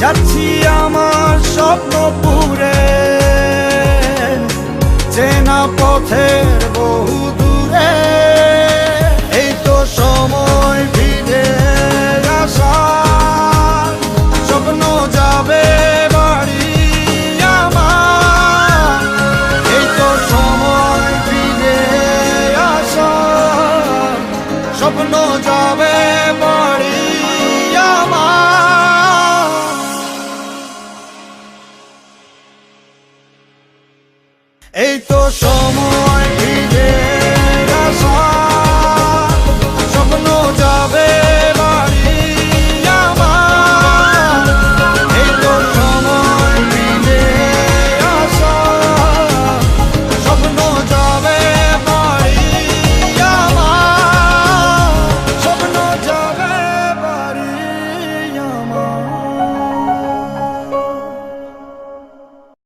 যাচ্ছি আমার স্বপ্ন পুরে। চেনা পথের বহু দূরে। এই তো সময় এই তো সময়